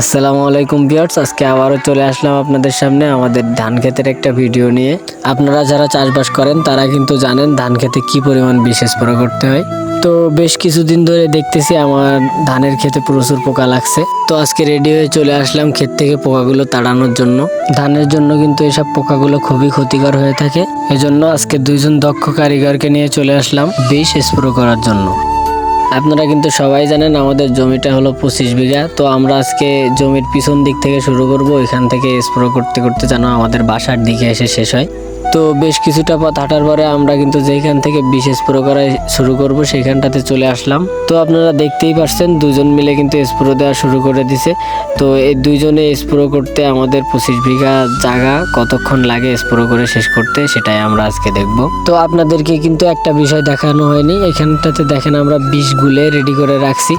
আসসালামু আলাইকুম ভিউয়ার্স, আজকে আবারও চলে আসলাম আপনাদের সামনে আমাদের ধান ক্ষেতের একটা ভিডিও নিয়ে। আপনারা যারা চাষবাস করেন, তারা কিন্তু জানেন ধান খেতে কি পরিমাণ বিশেষ প্রয়োগ করতে হয়। তো বেশ কিছুদিন ধরে দেখতেছি আমার ধানের ক্ষেতে প্রচুর পোকা লাগছে। তো আজকে রেডি হয়ে চলে আসলাম ক্ষেত থেকে পোকাগুলো তাড়ানোর জন্য। ধানের জন্য কিন্তু এসব পোকাগুলো খুবই ক্ষতিকর হয়ে থাকে। এজন্য আজকে দুইজন দক্ষ কারিগরকে নিয়ে চলে আসলাম বিষ স্প্রে করার জন্য। আপনারা কিন্তু সবাই জানেন আমাদের জমিটা হলো পঁচিশ বিঘা। তো আমরা আজকে জমির পিছন দিক থেকে শুরু করব। এখান থেকে স্প্রো করতে করতে যেন আমাদের বাসার দিকে এসে শেষ হয়। তো বেশ কিছুটা পথ হাঁটার পরে আমরা কিন্তু যেখান থেকে বিষ স্প্রো করা শুরু করব, সেখানটাতে চলে আসলাম। তো আপনারা দেখতেই পারছেন, দুজন মিলে কিন্তু স্প্রো দেওয়া শুরু করে দিছে। তো এই দুইজনে স্প্রো করতে আমাদের পঁচিশ বিঘা জায়গা, কতক্ষণ লাগে স্প্রো করে শেষ করতে, সেটাই আমরা আজকে দেখব। তো আপনাদেরকে কিন্তু একটা বিষয় দেখানো হয়নি। এখানটাতে দেখেন আমরা বিষ গুলে রেডি করে রাখছি।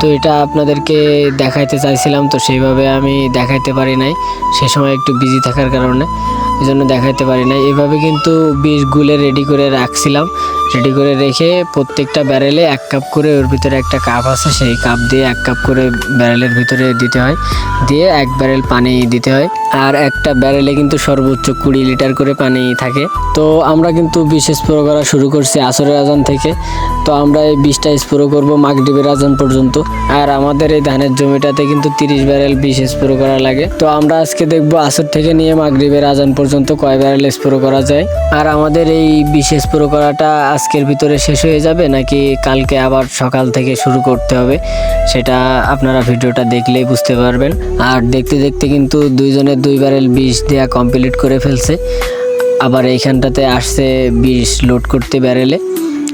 তো এটা আপনাদেরকে দেখাইতে চাইছিলাম, তো সেইভাবে আমি দেখাইতে পারি নাই। সে সময় একটু বিজি থাকার কারণে এই জন্য দেখাইতে পারি নাই। এভাবে কিন্তু বিষ গুলে রেডি করে রাখছিলাম। রেডি করে রেখে প্রত্যেকটা ব্যারেলে এক কাপ করে ওর ভিতরে একটা কাপ আছে, সেই কাপ দিয়ে এক কাপ করে ব্যারেলের ভিতরে দিতে হয়। দিয়ে এক ব্যারেল পানি দিতে হয়। আর একটা ব্যারেলে কিন্তু সর্বোচ্চ কুড়ি লিটার করে পানি থাকে। তো আমরা কিন্তু বিষ স্প্রে করা শুরু করছি আসরের আজান থেকে। তো আমরা এই বিষটা স্প্রো করব মাগডিবের আজান পর্যন্ত। আর আমাদের এই ধানের জমিটাতে কিন্তু তিরিশ ব্যারেল বিষ স্প্রো করা লাগে। তো আমরা আজকে দেখব আসর থেকে নিয়ে মাগরিবের আজান পর্যন্ত কয় ব্যারেল স্প্রো করা যায়। আর আমাদের এই বিষ স্প্রে করাটা আজকের ভিতরে শেষ হয়ে যাবে নাকি কালকে আবার সকাল থেকে শুরু করতে হবে? সেটা আপনারা ভিডিওটা দেখলেই বুঝতে পারবেন। আর দেখতে দেখতে কিন্তু দুইজনের দুই ব্যারেল বিষ দেওয়া কমপ্লিট করে ফেলছে। আবার এইখানটাতে আসছে বিষ লোড করতে ব্যারেলে।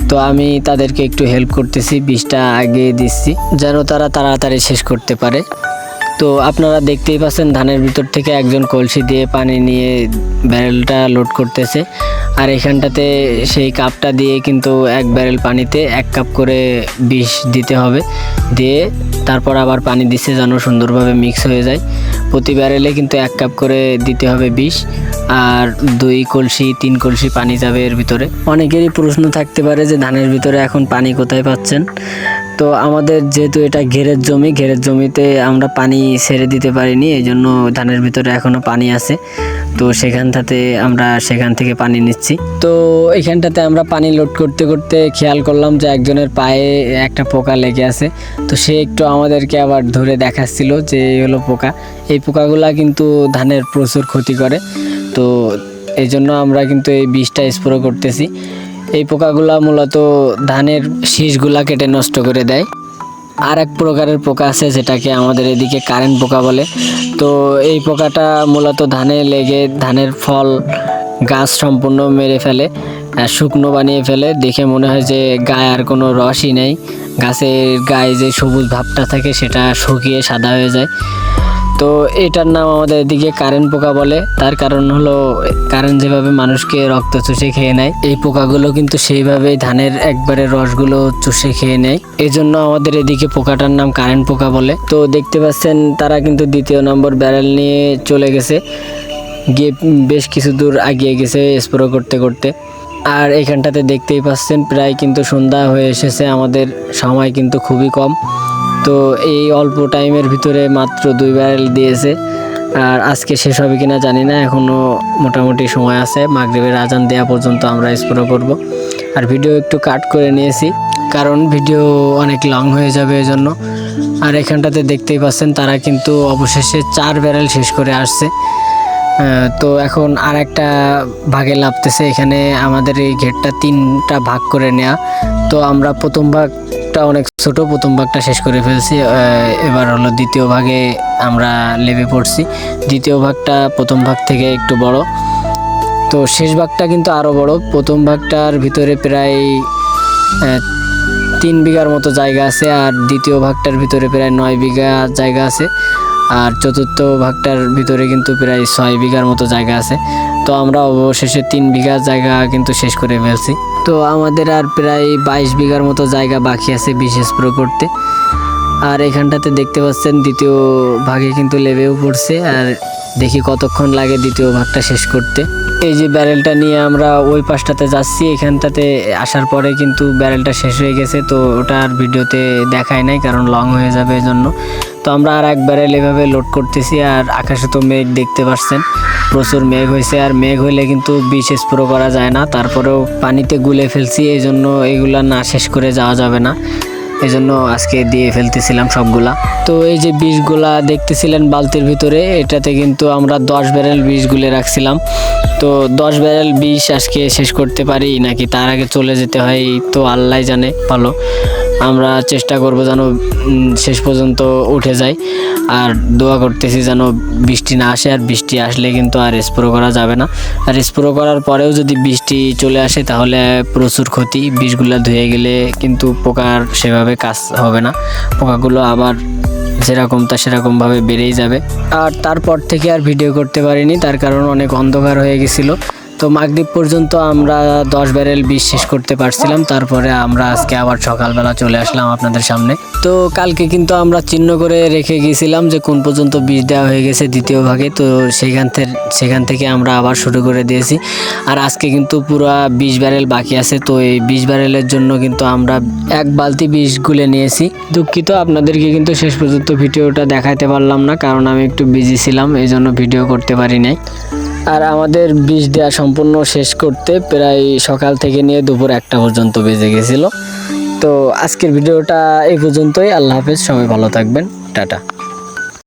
তো আমি তাদেরকে একটু হেল্প করতেছি, বিষটা আগে দিচ্ছি, যেন তারা তাড়াতাড়ি শেষ করতে পারে। তো আপনারা দেখতেই পাচ্ছেন, ধানের ভিতর থেকে একজন কলসি দিয়ে পানি নিয়ে ব্যারেলটা লোড করতেছে। আর এখানটাতে সেই কাপটা দিয়ে কিন্তু এক ব্যারেল পানিতে এক কাপ করে বিষ দিতে হবে। দিয়ে তারপর আবার পানি দিচ্ছে যেন সুন্দরভাবে মিক্স হয়ে যায়। প্রতি ব্যারেলে কিন্তু এক কাপ করে দিতে হবে বিষ। আর দুই কলসি, তিন কলসি পানি যাবে এর ভিতরে। অনেকেরই প্রশ্ন থাকতে পারে যে ধানের ভিতরে এখন পানি কোথায় পাচ্ছেন? তো আমাদের যেহেতু এটা ঘেরের জমি, ঘেরের জমিতে আমরা পানি ছেড়ে দিতে পারিনি এই জন্য ধানের ভিতরে এখনও পানি আছে। তো সেখানটাতে আমরা সেখান থেকে পানি নিচ্ছি। তো এখানটাতে আমরা পানি লোড করতে করতে খেয়াল করলাম যে একজনের পায়ে একটা পোকা লেগে আছে। তো সে একটু আমাদেরকে আবার ধরে দেখাচ্ছিল যে এই হলো পোকা। এই পোকাগুলা কিন্তু ধানের প্রচুর ক্ষতি করে। তো এই জন্য আমরা কিন্তু এই বিষটা স্প্রে করতেছি। এই পোকাগুলা মূলত ধানের শীষগুলা কেটে নষ্ট করে দেয়। আর এক প্রকারের পোকা আছে যেটাকে আমাদের এদিকে কারেন্ট পোকা বলে। তো এই পোকাটা মূলত ধানে লেগে ধানের ফল, গাছ সম্পূর্ণ মেরে ফেলে শুকনো বানিয়ে ফেলে। দেখে মনে হয় যে গায়ে আর কোনো রসই নেই। গাছের গায়ে যে সবুজ ভাবটা থাকে সেটা শুকিয়ে সাদা হয়ে যায়। তো এটার নাম আমাদের এদিকে কারেন্ট পোকা বলে। তার কারণ হলো, কারেন্ট যেভাবে মানুষকে রক্ত চুষে খেয়ে নেয়, এই পোকাগুলো কিন্তু সেইভাবেই ধানের একবারে রসগুলো চুষে খেয়ে নেয়। এই জন্য আমাদের এদিকে পোকাটার নাম কারেন্ট পোকা বলে। তো দেখতে পাচ্ছেন, তারা কিন্তু দ্বিতীয় নম্বর ব্যারেল নিয়ে চলে গেছে। গিয়ে বেশ কিছু দূর আগিয়ে গেছে স্প্রে করতে করতে। আর এখানটাতে দেখতেই পাচ্ছেন, প্রায় কিন্তু সন্ধ্যা হয়ে এসেছে। আমাদের সময় কিন্তু খুবই কম। তো এই অল্প টাইমের ভিতরে মাত্র দুই ব্যারেল দিয়েছে। আর আজকে শেষ হবে কিনা জানি না এখনও মোটামুটি সময় আছে। মাগরিবের আজান দেওয়া পর্যন্ত আমরা স্প্রে করব। আর ভিডিও একটু কাট করে নিয়েছি, কারণ ভিডিও অনেক লং হয়ে যাবে এজন্য। আর এখানটাতে দেখতেই পাচ্ছেন, তারা কিন্তু অবশেষে চার ব্যারেল শেষ করে আসছে। তো এখন আর একটা ভাগে লাভতেছে এখানে আমাদের এই ঘেরটা তিনটা ভাগ করে নেওয়া তো আমরা প্রথম ভাগটা অনেক ছোট, প্রথম ভাগটা শেষ করে ফেলছি। এবার হলো দ্বিতীয় ভাগে আমরা লেবে পড়ছি। দ্বিতীয় ভাগটা প্রথম ভাগ থেকে একটু বড়। তো শেষ ভাগটা কিন্তু আরও বড়। প্রথম ভাগটার ভিতরে প্রায় তিন বিঘার মতো জায়গা আছে আর দ্বিতীয় ভাগটার ভিতরে প্রায় নয় বিঘা জায়গা আছে। আর চতুর্থ ভাগটার ভিতরে কিন্তু প্রায় ছয় বিঘার মতো জায়গা আছে। তো আমরা অবশেষে তিন বিঘা জায়গা কিন্তু শেষ করে ফেলছি। তো আমাদের আর প্রায় বাইশ বিঘার মতো জায়গা বাকি আছে বিশেষ প্রো করতে। আর এখানটাতে দেখতে পাচ্ছেন দ্বিতীয় ভাগে কিন্তু লেবেও পড়ছে। আর দেখি কতক্ষণ লাগে দ্বিতীয় ভাগটা শেষ করতে। এই যে ব্যারেলটা নিয়ে আমরা ওই পাশটাতে যাচ্ছি, এখানটাতে আসার পরে কিন্তু ব্যারেলটা শেষ হয়ে গেছে, তো ওটা আর ভিডিওতে দেখায় নাই কারণ লং হয়ে যাবে এই জন্য তো আমরা আর এক ব্যারেল এভাবে লোড করতেছি আর আকাশে তো মেঘ দেখতে পাচ্ছেন প্রচুর মেঘ হয়েছে আর মেঘ হইলে কিন্তু বিষ স্প্রো করা যায় না, তারপরেও পানিতে গুলে ফেলছি এই জন্য এগুলা না শেষ করে যাওয়া যাবে না। এই জন্য আজকে দিয়ে ফেলতেছিলাম সবগুলা। তো এই যে বিষগুলা দেখতেছিলেন বালতির ভিতরে, এটাতে কিন্তু আমরা দশ ব্যারেল বিষ গুলে রাখছিলাম। তো দশ ব্যারেল বিষ আজকে শেষ করতে পারি নাকি তার আগে চলে যেতে হয় তো আল্লাহ জানে, ভালো। আমরা চেষ্টা করব যেন শেষ পর্যন্ত উঠে যায় আর দোয়া করতেছি যেন বৃষ্টি না আসে, আর বৃষ্টি আসলে কিন্তু আর স্প্রো করা যাবে না। আর স্প্রো করার পরেও যদি বৃষ্টি চলে আসে, তাহলে প্রচুর ক্ষতি। বিষগুলো ধুয়ে গেলে কিন্তু পোকার সেভাবে কাজ হবে না। পোকাগুলো আবার যেরকম তা সেরকমভাবে বেড়েই যাবে। আর তারপর থেকে আর ভিডিও করতে পারিনি, তার কারণ অনেক অন্ধকার হয়ে গেছিল। তো মাগদ্বীপ পর্যন্ত আমরা দশ ব্যারেল বিষ শেষ করতে পারছিলাম, তারপরে আমরা আজকে আবার সকালবেলা চলে আসলাম আপনাদের সামনে। তো কালকে কিন্তু আমরা চিহ্ন করে রেখে গিয়েছিলাম যে কোন পর্যন্ত বিষ দেওয়া হয়ে গেছে দ্বিতীয় ভাগে, তো সেখান থেকে সেখান থেকে আমরা আবার শুরু করে দিয়েছি। আর আজকে কিন্তু পুরো বিশ ব্যারেল বাকি আছে, তো এই বিশ ব্যারেলের জন্য কিন্তু আমরা এক বালতি বিষ গুলে নিয়েছি। দুঃখিত, আপনাদেরকে কিন্তু শেষ পর্যন্ত ভিডিওটা দেখাতে পারলাম না, কারণ আমি একটু বিজি ছিলাম এই জন্য ভিডিও করতে পারি নাই। আর আমাদের বিষ দেওয়া সম্পূর্ণ শেষ করতে প্রায় সকাল থেকে নিয়ে দুপুর একটা পর্যন্ত বেজে গেছিল। তো আজকের ভিডিওটা এই পর্যন্তই। আল্লাহ হাফেজ, সবাই ভালো থাকবেন। টাটা।